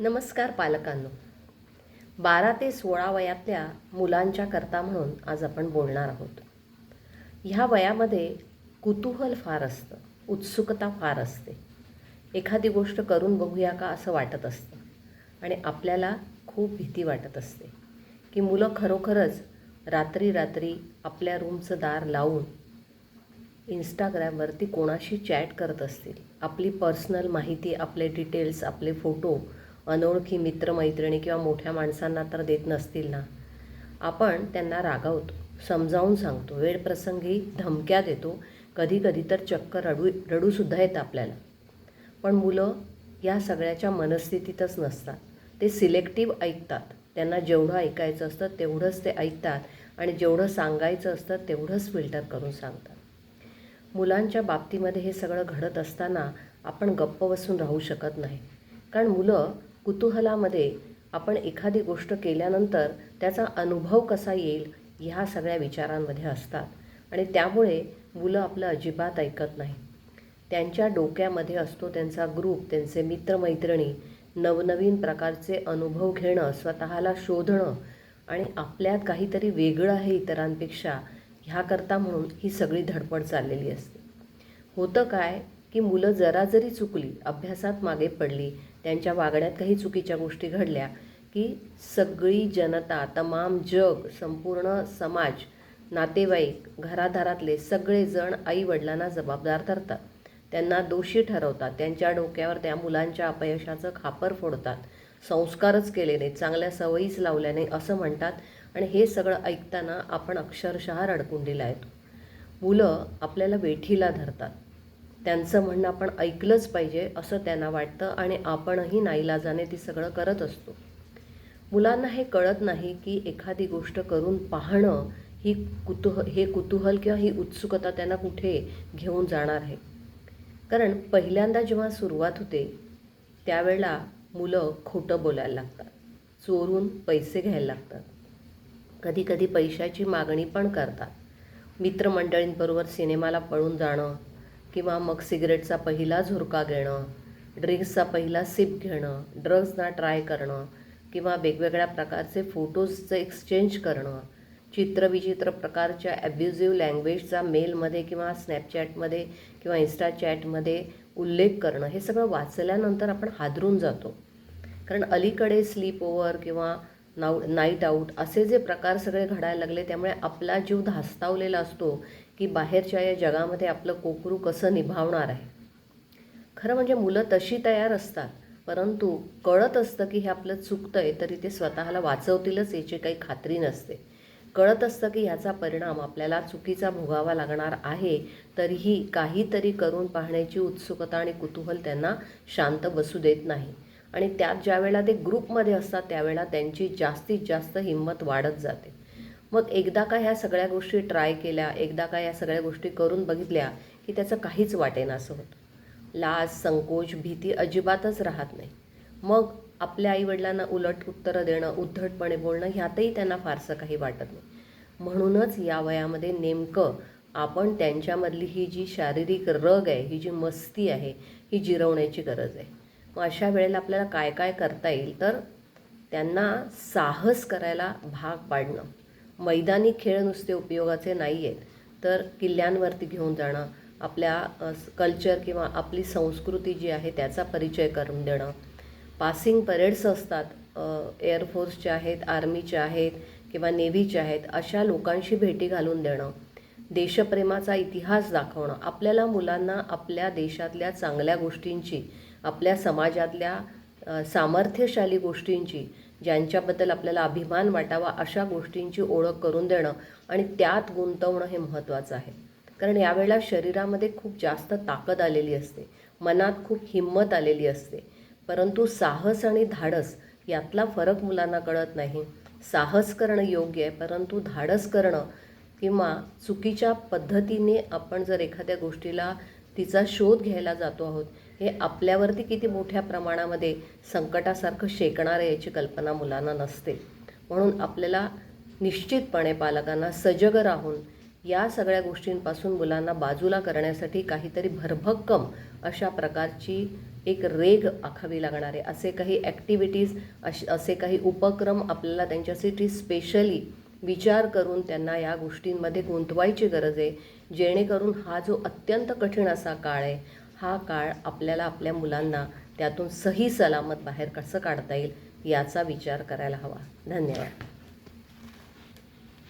नमस्कार पालकांनो. बारा ते सोळा वयातल्या मुलांच्या करता म्हणून आज आपण बोलणार आहोत. ह्या वयामध्ये कुतूहल फार असतं उत्सुकता फार असते. एखादी गोष्ट करून बघूया का असं वाटत असतं. आणि आपल्याला खूप भीती वाटत असते की मुलं खरोखरच रात्री रात्री आपल्या रूमचं दार लावून इंस्टाग्रामवरती कोणाशी चॅट करत असतील. आपली पर्सनल माहिती आपले डिटेल्स आपले फोटो अनोळखी मित्रमैत्रिणी किंवा मोठ्या माणसांना तर देत नसतील ना? आपण त्यांना रागावतो समजावून सांगतो वेळप्रसंगी धमक्या देतो कधी कधी तर चक्क रडू रडूसुद्धा येतं आपल्याला. पण मुलं या सगळ्याच्या मनस्थितीतच नसतात. ते सिलेक्टिव्ह ऐकतात. त्यांना जेवढं ऐकायचं असतं तेवढंच ते ऐकतात आणि जेवढं सांगायचं असतं तेवढंच फिल्टर करून सांगतात. मुलांच्या बाबतीमध्ये हे सगळं घडत असताना आपण गप्प बसून राहू शकत नाही. कारण मुलं कुतूहलामध्ये आपण एखादी गोष्ट केल्यानंतर त्याचा अनुभव कसा येईल ह्या सगळ्या विचारांमध्ये असतात. आणि त्यामुळे मुलं आपलं अजिबात ऐकत नाही त्यांच्या डोक्यामध्ये असतो त्यांचा ग्रुप त्यांचे मित्रमैत्रिणी नवनवीन प्रकारचे अनुभव घेणं स्वतःला शोधणं आणि आपल्यात काहीतरी वेगळं आहे इतरांपेक्षा ह्याकरता म्हणून ही सगळी धडपड चाललेली असते. होतं काय की मुलं जरा जरी चुकली अभ्यासात मागे पडली त्यांच्या वागण्यात काही चुकीच्या गोष्टी घडल्या की सगळी जनता तमाम जग संपूर्ण समाज नातेवाईक घरादारातले सगळेजण आईवडिलांना जबाबदार धरतात. त्यांना दोषी ठरवतात. त्यांच्या डोक्यावर त्या मुलांच्या अपयशाचं खापर फोडतात. संस्कारच केले नाहीत. चांगल्या सवयीच लावल्या नाही असं म्हणतात. आणि हे सगळं ऐकताना आपण अक्षरशः रडकुंडीला येतो मुलं आपल्याला वेठीला धरतात. त्यांचं म्हणणं आपण ऐकलंच पाहिजे असं त्यांना वाटतं आणि आपणही नाईलाजाने ती सगळं करत असतो. मुलांना हे कळत नाही की एखादी गोष्ट करून पाहणं ही कुतूह हे कुतूहल किंवा ही उत्सुकता त्यांना कुठे घेऊन जाणार आहे. कारण पहिल्यांदा जेव्हा सुरुवात होते त्यावेळेला मुलं खोटं बोलायला लागतात चोरून पैसे घ्यायला लागतात. कधी कधी पैशाची मागणी पण करतात. मित्रमंडळींबरोबर सिनेमाला पळून जाणं किंवा मग सिगरेटचा पहिला झुरका घेणं ड्रिंक्सचा पहिला सिप घेणं ड्रग्सना ट्राय करणं किंवा वेगवेगळ्या प्रकारचे फोटोजचं एक्सचेंज करणं चित्रविचित्र प्रकारच्या ॲब्युझिव्ह लँग्वेजचा मेलमध्ये किंवा स्नॅपचॅटमध्ये किंवा इन्स्टा चॅटमध्ये उल्लेख करणं हे सगळं वाचल्यानंतर आपण हादरून जातो. कारण अलीकडे स्लीप ओव्हर किंवा नाऊ नाईट आऊट असे जे प्रकार सगळे घडायला लागले त्यामुळे आपला जीव धास्तावलेला असतो की बाहेरच्या या जगामध्ये आपलं कोकरू कसं निभावणार आहे. खरं म्हणजे मुलं तशी तयार असतात परंतु कळत असतं की हे आपलं चुकतं आहे तरी ते स्वतःला वाचवतीलच याची काही खात्री नसते. कळत असतं की ह्याचा परिणाम आपल्याला चुकीचा भोगावा लागणार आहे तरीही काहीतरी करून पाहण्याची उत्सुकता आणि कुतूहल त्यांना शांत बसू देत नाही. आणि त्यात ज्यावेळेला ते ग्रुपमध्ये असतात त्यावेळेला त्यांची जास्तीत जास्त हिंमत वाढत जाते. मग एकदा का ह्या सगळ्या गोष्टी ट्राय केल्या एकदा का या सगळ्या गोष्टी करून बघितल्या की त्याचं काहीच वाटेन असं होतं. लाज संकोच भीती अजिबातच राहत नाही. मग आपल्या आईवडिलांना उलट उत्तरं देणं उद्धटपणे बोलणं ह्यातही त्यांना फारसं काही वाटत नाही. म्हणूनच या वयामध्ये नेमकं आपण त्यांच्यामधली ही जी शारीरिक रग आहे ही जी मस्ती आहे ही जिरवण्याची गरज आहे. मग अशा वेळेला आपल्याला काय काय करता येईल? तर त्यांना साहस करायला भाग पाडणं. मैदानी खेळ नुसते उपयोगाचे नाही आहेत तर किल्ल्यांवरती घेऊन जाणं आपल्या कल्चर किंवा आपली संस्कृती जी आहे त्याचा परिचय करून देणं. पासिंग परेड्स असतात एअरफोर्सच्या आहेत आर्मीच्या आहेत किंवा नेव्हीच्या आहेत अशा लोकांशी भेटी घालून देणं. देशप्रेमाचा इतिहास दाखवणं. आपल्याला मुलांना आपल्या देशातल्या चांगल्या गोष्टींची आपल्या समाजातल्या सामर्थ्यशाली गोष्टींची ज्यांच्याबद्दल आपल्याला अभिमान वाटावा अशा गोष्टींची ओळख करून देणं आणि त्यात गुंतवणं हे महत्त्वाचं आहे. कारण यावेळेला शरीरामध्ये खूप जास्त ताकद आलेली असते. मनात खूप हिंमत आलेली असते. परंतु साहस आणि धाडस यातला फरक मुलांना कळत नाही. साहस करणं योग्य आहे परंतु धाडस करणं किंवा चुकीच्या पद्धतीने आपण जर एखाद्या गोष्टीला तिचा शोध घ्यायला जातो आहोत हे आपल्यावरती किती मोठ्या प्रमाणामध्ये संकटासारखं शेकणार आहे याची कल्पना मुलांना नसते. म्हणून आपल्याला निश्चितपणे पालकांना सजग राहून या सगळ्या गोष्टींपासून मुलांना बाजूला करण्यासाठी काहीतरी भरभक्कम अशा प्रकारची एक रेग आखावी लागणार आहे असे काही ॲक्टिव्हिटीज अश असे काही उपक्रम आपल्याला त्यांच्यासाठी स्पेशली विचार करून त्यांना या गोष्टींमध्ये गुंतवायची गरज आहे. जेणेकरून हा जो अत्यंत कठीण असा काळ आहे हा काळ आपल्याला आपल्या मुलांना त्यातून सही सलामत बाहेर कसं काढता येईल याचा विचार करायला हवा. धन्यवाद.